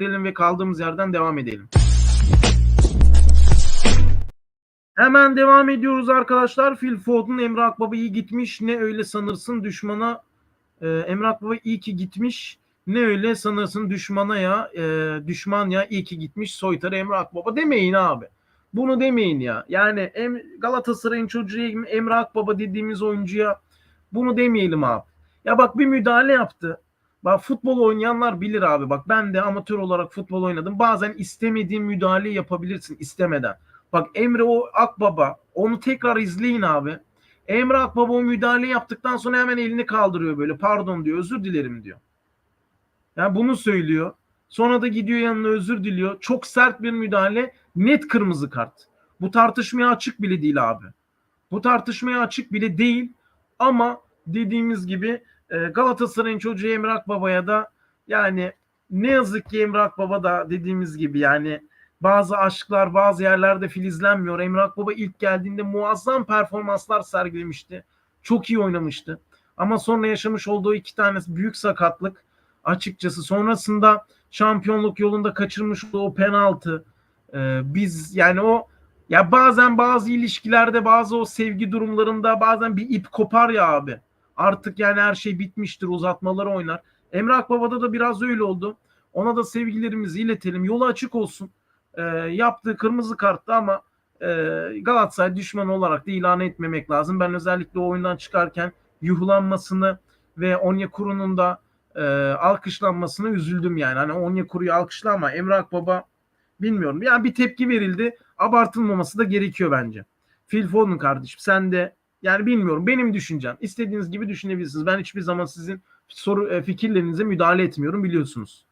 edelim ve kaldığımız yerden devam edelim. Hemen devam ediyoruz arkadaşlar. Phil Foden Emre Akbaba iyi gitmiş. Ne öyle sanırsın düşmana e, Emre Akbaba iyi ki gitmiş. Ne öyle sanırsın düşmana ya e, düşman ya iyi ki gitmiş soytarı Emre Akbaba demeyin abi. Bunu demeyin ya. Yani em, Galatasaray'ın çocuğu Emre Akbaba dediğimiz oyuncuya bunu demeyelim abi. Ya bak bir müdahale yaptı. Bak futbol oynayanlar bilir abi. Bak ben de amatör olarak futbol oynadım. Bazen istemediğin müdahaleyi yapabilirsin istemeden. Bak Emre o Akbaba onu tekrar izleyin abi. Emre Akbaba o müdahale yaptıktan sonra hemen elini kaldırıyor böyle. Pardon diyor özür dilerim diyor. Yani bunu söylüyor. Sonra da gidiyor yanına özür diliyor. Çok sert bir müdahale. Net kırmızı kart. Bu tartışmaya açık bile değil abi. Bu tartışmaya açık bile değil. Ama dediğimiz gibi Galatasaray'ın çocuğu Emre Akbaba'ya da yani ne yazık ki Emre Akbaba da dediğimiz gibi yani bazı aşklar bazı yerlerde filizlenmiyor. Emre Akbaba ilk geldiğinde muazzam performanslar sergilemişti. Çok iyi oynamıştı. Ama sonra yaşamış olduğu iki tane büyük sakatlık açıkçası sonrasında şampiyonluk yolunda kaçırmış o penaltı e, biz yani o ya bazen bazı ilişkilerde bazı o sevgi durumlarında bazen bir ip kopar ya abi. Artık yani her şey bitmiştir uzatmaları oynar. Emre Akbaba'da da biraz öyle oldu. Ona da sevgilerimizi iletelim. Yolu açık olsun. E, yaptığı kırmızı karttı ama e, Galatasaray düşmanı olarak da ilan etmemek lazım. Ben özellikle o oyundan çıkarken yuhlanmasını ve Onyekuru'nun da e, alkışlanmasına üzüldüm yani. Hani Onyekuru'yu alkışla ama Emre Akbaba bilmiyorum. Yani bir tepki verildi. Abartılmaması da gerekiyor bence. Phil Foden kardeşim sen de yani bilmiyorum benim düşüncem. İstediğiniz gibi düşünebilirsiniz. Ben hiçbir zaman sizin soru e, fikirlerinize müdahale etmiyorum biliyorsunuz.